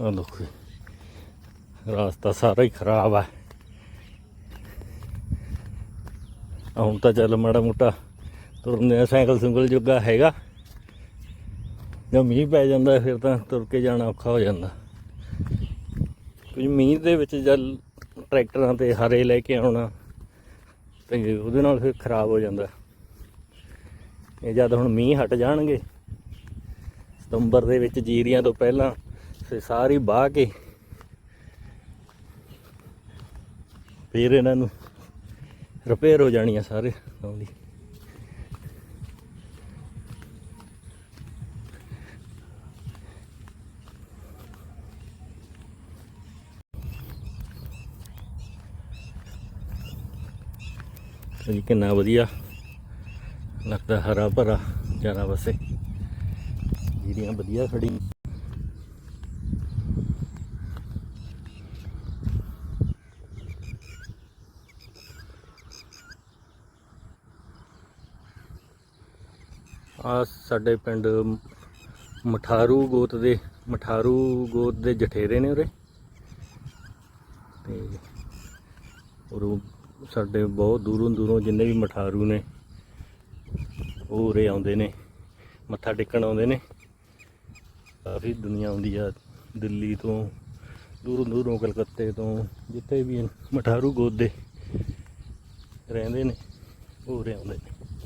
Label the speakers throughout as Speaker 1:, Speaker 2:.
Speaker 1: ਆ ਦੇਖੋ ਜੀ। ਸਾਰਾ ਹੀ ਖਰਾਬ ਆ। ਹੁਣ ਤਾਂ ਚੱਲ ਮਾੜਾ ਮੋਟਾ ਤੁਰਨੇ ਸਾਈਕਲ ਸੁੰਗਲ ਜੋਗਾ ਹੈਗਾ। ਜੇ ਮੀਂਹ ਪੈ ਜਾਂਦਾ, ਫਿਰ ਤਾਂ ਤੁਰ ਕੇ ਜਾਣਾ ਔਖਾ ਹੋ ਜਾਂਦਾ। ਕੁਝ ਮੀਂਹ ਦੇ ਵਿੱਚ ਜਦ ਟਰੈਕਟਰਾਂ ਤੇ ਹਰੇ ਲੈ ਕੇ ਆਉਣਾ, ਤੇ ਉਹਦੇ ਨਾਲ ਫਿਰ ਖਰਾਬ ਹੋ ਜਾਂਦਾ। ਇਹ ਜਦ ਹੁਣ ਮੀਂਹ ਹਟ ਜਾਣਗੇ, ਸਤੰਬਰ ਦੇ ਵਿੱਚ ਜੀਰੀਆਂ ਤੋਂ ਪਹਿਲਾਂ ਫਿਰ ਸਾਰੀ ਬਾਹ ਕੇ। ਫਿਰ ਇਹਨਾਂ ਨੂੰ ਰਿਪੇਅਰ ਹੋ ਜਾਣੀ ਆ ਸਾਰੇ ਆਉਂਦੀ। ਜੀ ਕਿੰਨਾ ਵਧੀਆ ਲੱਗਦਾ ਹਰਾ ਭਰਾ ਚਾਰਾ ਵਸੇ ਜਿਹੜੀਆਂ ਵਧੀਆ ਖੜੀ। ਆ ਸਾਡੇ ਪਿੰਡ ਮਠਾਰੂ ਗੋਤ ਦੇ, ਮਠਾਰੂ ਗੋਤ ਦੇ ਜਠੇਰੇ ਨੇ ਉਰੇ। ਤੇ ਉਰੋਂ ਸਾਡੇ ਬਹੁਤ ਦੂਰੋਂ ਦੂਰੋਂ ਜਿੰਨੇ ਵੀ ਮਠਾਰੂ ਨੇ, ਉਹ ਉਰੇ ਆਉਂਦੇ ਨੇ, ਮੱਥਾ ਟੇਕਣ ਆਉਂਦੇ ਨੇ। ਕਾਫੀ ਦੁਨੀਆ ਆਉਂਦੀ ਆ ਦਿੱਲੀ ਤੋਂ, ਦੂਰੋਂ ਦੂਰੋਂ ਕਲਕੱਤੇ ਤੋਂ, ਜਿੱਥੇ ਵੀ ਮਠਾਰੂ ਗੋਤ ਦੇ ਰਹਿੰਦੇ ਨੇ, ਉਹ ਉਰੇ ਆਉਂਦੇ ਨੇ।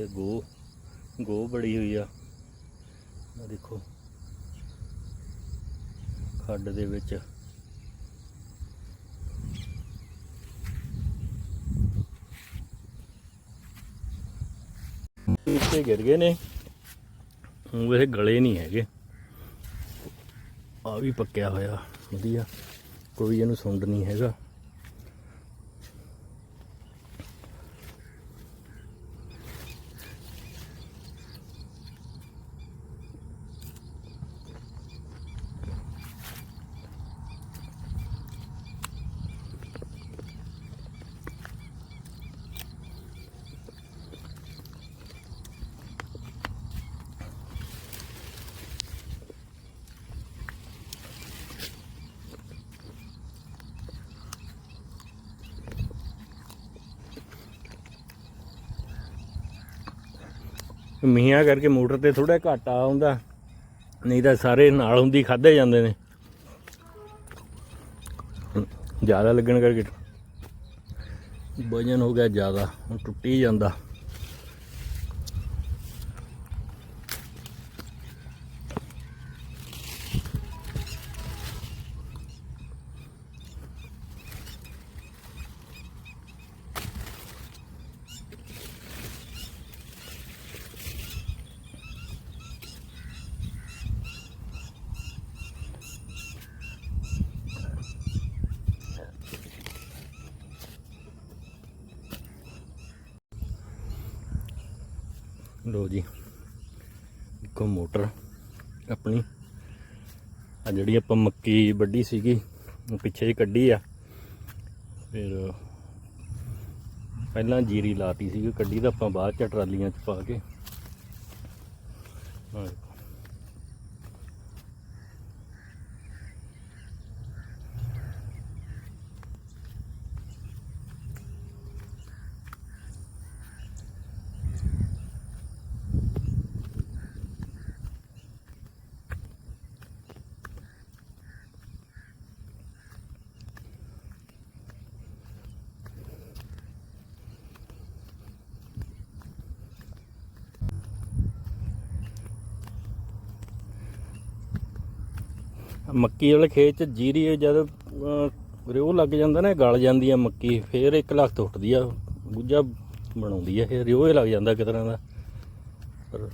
Speaker 1: ਆ ਗੋ ਗੋ ਬੜੀ ਹੋਈ ਆ। ਆ ਦੇਖੋ। ਖੱਡ ਦੇ ਵਿੱਚ। ਨੀਚੇ ਗਿਰ ਗਏ ਨੇ। ਉਹ ਇਹ ਗਲੇ ਨਹੀਂ ਹੈਗੇ। ਆ ਵੀ ਪੱਕਿਆ ਹੋਇਆ। ਵਧੀਆ। ਕੋਈ ਇਹਨੂੰ ਸੁੰਡ ਨਹੀਂ ਹੈਗਾ। ਮੀਆਂ ਕਰਕੇ ਮੋਟਰ ਤੇ ਥੋੜਾ ਘਾਟਾ ਆਉਂਦਾ, ਨਹੀਂ ਤਾਂ ਸਾਰੇ ਨਾਲ ਹੁੰਦੀ ਖਾਦੇ ਜਾਂਦੇ ਨੇ। ਜ਼ਿਆਦਾ ਲੱਗਣ ਕਰਕੇ ਵਜਨ ਹੋ ਗਿਆ ਜ਼ਿਆਦਾ, ਹੁਣ ਟੁੱਟੀ ਜਾਂਦਾ। ਲੋ ਜੀ। ਇੱਕੋ ਮੋਟਰ ਆਪਣੀ। ਆ ਜਿਹੜੀ ਆਪਾਂ ਮੱਕੀ ਵੱਢੀ ਸੀਗੀ, ਉਹ ਪਿੱਛੇ ਹੀ ਕੱਢੀ ਆ। ਫਿਰ ਪਹਿਲਾਂ ਜੀਰੀ ਲਾਤੀ ਸੀਗੀ, ਕੱਢੀ ਤਾਂ ਆਪਾਂ ਬਾਅਦ ਚ ਟਰਾਲੀਆਂ ਚ ਪਾ ਕੇ। ਆਹ ਮੱਕੀ ਵਾਲੇ ਖੇਤ ਚ ਜੀਰੀ ਜਦ ਅਹ, ਰਿਓ ਲੱਗ ਜਾਂਦਾ ਨਾ ਗਲ ਜਾਂਦੀ ਆ ਮੱਕੀ ਫੇਰ ਇੱਕ ਲੱਖ ਤੋਂ ਉੱਠਦੀ ਆ ਗੁੱਜਾ ਬਣਾਉਂਦੀ ਆ ਇਹ ਰਿਓ ਹੀ ਲੱਗ ਜਾਂਦਾ ਕਿਸ ਤਰ੍ਹਾਂ ਦਾ। ਪਰ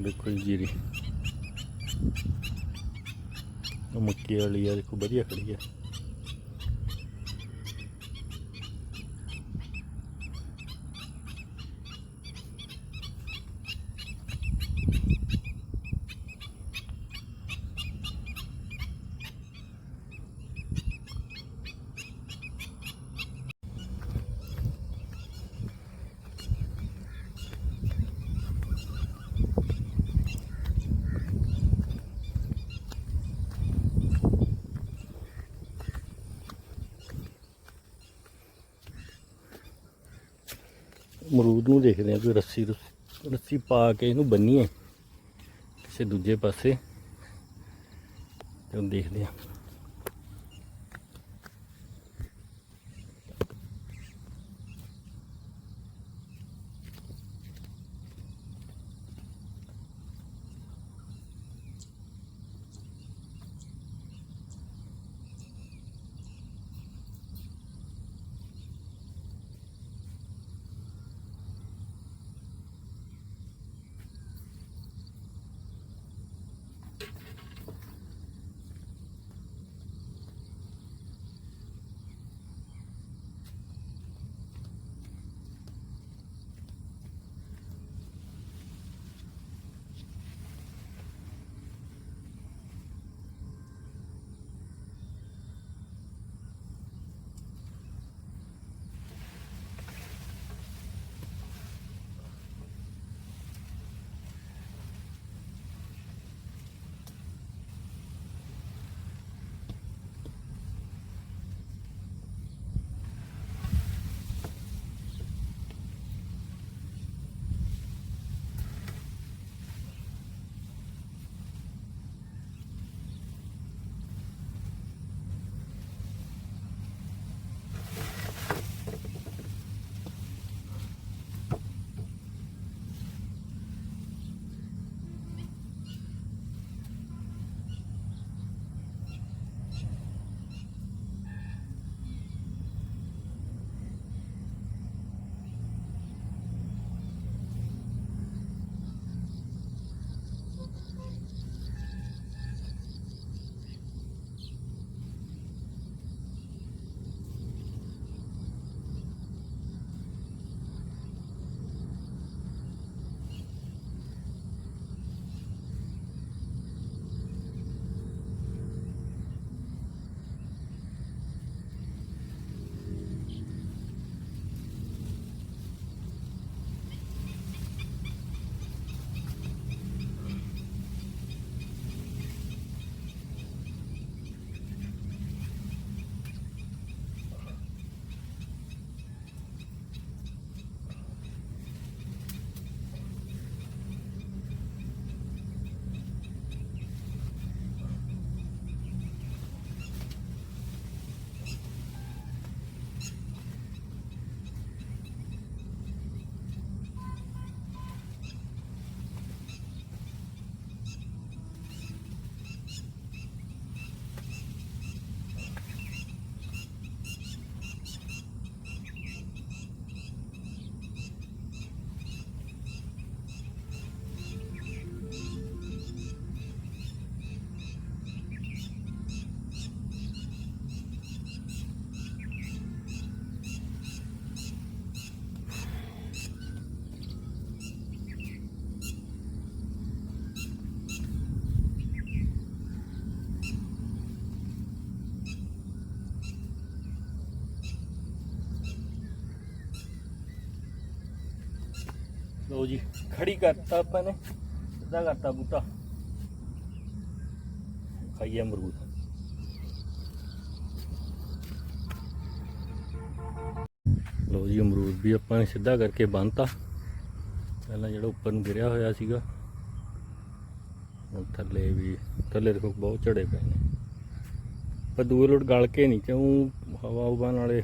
Speaker 1: ਪਰ- ਉਹ ਦੇਖੋ ਜੀ ਜੀਰੀ ਉਹ ਮੱਕੀ ਵਾਲੀ ਆ ਅਮਰੂਦ ਨੂੰ ਦੇਖਦੇ ਆ, ਕੋਈ ਰੱਸੀ ਰੁੱਸੀ- ਰੱਸੀ ਪਾ ਕੇ ਇਹਨੂੰ ਬੰਨੀਏ ਕਿਸੇ ਦੂਜੇ ਪਾਸੇ। ਤੇ ਦੇਖਦੇ ਆ। ਲਓ ਜੀ, ਖੜੀ ਕਰਤਾ ਆਪਾਂ ਨੇ, ਸਿੱਧਾ ਕਰਤਾ ਬੂਟਾ। ਖਾਈਏ ਅਮਰੂਦ। ਲਓ ਜੀ, ਅਮਰੂਦ ਵੀ ਆਪਾਂ ਨੇ ਸਿੱਧਾ ਕਰਕੇ ਬੰਨਤਾ। ਪਹਿਲਾਂ ਜਿਹੜਾ ਉੱਪਰ ਨੂੰ ਗਿਰਿਆ ਹੋਇਆ ਸੀਗਾ, ਹੁਣ ਥੱਲੇ ਵੀ, ਥੱਲੇ ਦੇਖੋ ਬਹੁਤ ਝੜੇ ਪਏ ਨੇ। ਪਰ ਦੂਏ ਲੋਟ ਗਲ ਕੇ ਨਹੀਂ ਕਿਉਂ ਹਵਾ ਉਬਾਨ ਵਾਲੇ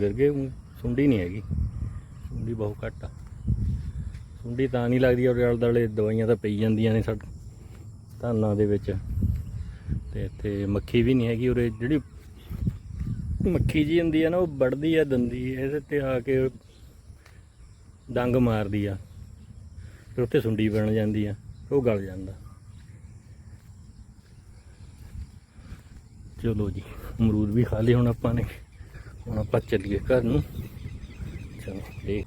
Speaker 1: ਗਿਰ ਗਏ ਸੁੰਡੀ ਨਹੀਂ ਹੈਗੀ। ਸੁੰਡੀ ਬਹੁਤ ਘੱਟ ਆ। ਸੁੰਡੀ ਤਾਂ ਨਹੀਂ ਲੱਗਦੀ ਔਰ ਆਲੇ ਦੁਆਲੇ ਦਵਾਈਆਂ ਤਾਂ ਪਈ ਜਾਂਦੀਆਂ ਨੇ ਸਾਡੇ ਧਾਨਾਂ ਦੇ ਵਿੱਚ। ਤੇ ਇੱਥੇ ਮੱਖੀ ਵੀ ਨਹੀਂ ਹੈਗੀ ਉਰੇ। ਜਿਹੜੀ ਮੱਖੀ ਜੀ ਹੁੰਦੀ ਆ ਨਾ, ਉਹ ਵੜਦੀ ਆ, ਦੰਦੀ ਇਹਦੇ ਤੇ ਆ ਕੇ ਡੰਗ ਮਾਰਦੀ ਆ। ਫਿਰ ਉੱਥੇ ਸੁੰਡੀ ਬਣ ਜਾਂਦੀ ਆ, ਉਹ ਗਲ ਜਾਂਦਾ। ਚਲੋ ਜੀ, ਅਮਰੂਦ ਵੀ ਖਾ ਲਏ ਹੁਣ ਆਪਾਂ ਨੇ। ਹੁਣ ਆਪਾਂ ਚੱਲੀਏ ਘਰ ਨੂੰ। ਚਲੋ ਦੇਖ